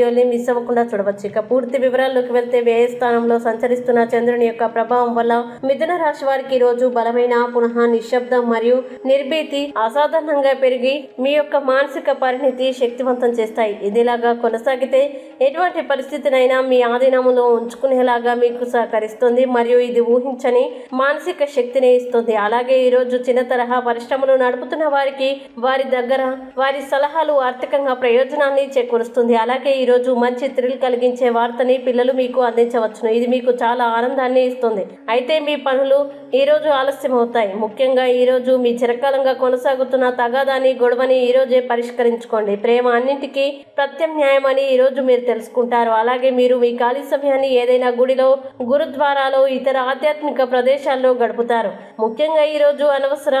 వీడియోని మిస్ అవ్వకుండా చూడవచ్చు. ఇక పూర్తి వివరాల్లోకి వెళ్తే వ్యయ స్థానంలో సంచరిస్తున్న చంద్రుని యొక్క ప్రభావం వల్ల మిథున రాశి వారికి ఈ రోజు బలమైన పునః నిశ్శబ్దం మరియు నిర్భీతి అసాధారణంగా పెరిగి మీ యొక్క మానసిక పరిణితి శక్తివంతం చేస్తాయి. ఇదిలాగా కొనసాగితే ఎటువంటి పరిస్థితినైనా మీ ఆధీనంలో ఉంచుకునేలాగా మీకు సహకరిస్తుంది మరియు ఇది ఊహించని మానసిక శక్తిని ఇస్తుంది. అలాగే ఈరోజు చిన్న తరహా పరిశ్రమలు నడుపుతున్న వారికి వారి దగ్గర వారి సలహాలు ఆర్థికంగా ప్రయోజనాన్ని చేకూరుస్తుంది. అలాగే ఈ రోజు మంచి థ్రిల్ కలిగించే వార్తని పిల్లలు మీకు అందించవచ్చును. ఇది మీకు చాలా ఆనందాన్ని ఇస్తుంది. అయితే మీ పనులు ఈ రోజు ఆలస్యం అవుతాయి ముఖ్యంగా ఈ రోజు మీ చిరకాలంగా కొనసాగుతున్న తగాదాని గొడవని ఈ రోజే పరిష్కరించుకోండి. ప్రేమ అన్నింటికీ ప్రత్యామ్నాయం అని ఈ రోజు మీరు తెలుసుకుంటారు. అలాగే మీరు మీ ఖాళీ సమయాన్ని ఏదైనా గుడిలో గురుద్వారాలో ఇతర ఆధ్యాత్మిక ప్రదేశాల్లో గడుపుతారు. ముఖ్యంగా ఈ రోజు అనవసర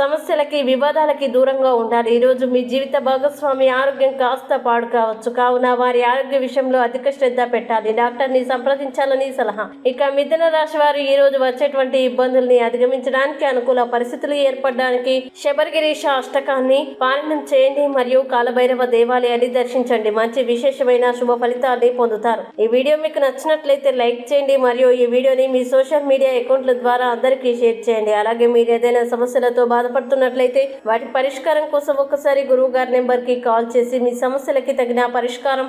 సమస్యలకి వివాదాలకి దూరంగా ఉండాలి. ఈ రోజు మీ జీవిత భాగస్వామి ఆరోగ్యం కాస్త పాడు కావచ్చు. కావున వారి ఆరోగ్య విషయంలో అధిక శ్రద్ధ పెట్టాలి. డాక్టర్ని సంప్రదించాలని సలహా. ఇక మిథున రాశి వారు ఈ రోజు వచ్చేటువంటి ఇబ్బందుల్ని అధిగమించడానికి అనుకూల పరిస్థితులు ఏర్పడడానికి శబరిగిరీష అష్టకాన్ని పాలనం చేయండి మరియు కాలభైరవ దేవాలయాన్ని దర్శించండి. మంచి విశేషమైన శుభ ఫలితాన్ని పొందుతారు. ఈ వీడియో మీకు నచ్చినట్లయితే లైక్ చేయండి మరియు ఈ వీడియోని మీ సోషల్ మీడియా అకౌంట్ల ద్వారా అందరికీ షేర్ చేయండి. అలాగే మీరు ఏదైనా సమస్యలతో బాధపడుతున్నట్లయితే వాటి పరిష్కారం కోసం ఒకసారి గురువు గారి నెంబర్కి కాల్ చేసి మీ సమస్యలకి తగిన పరిష్కారం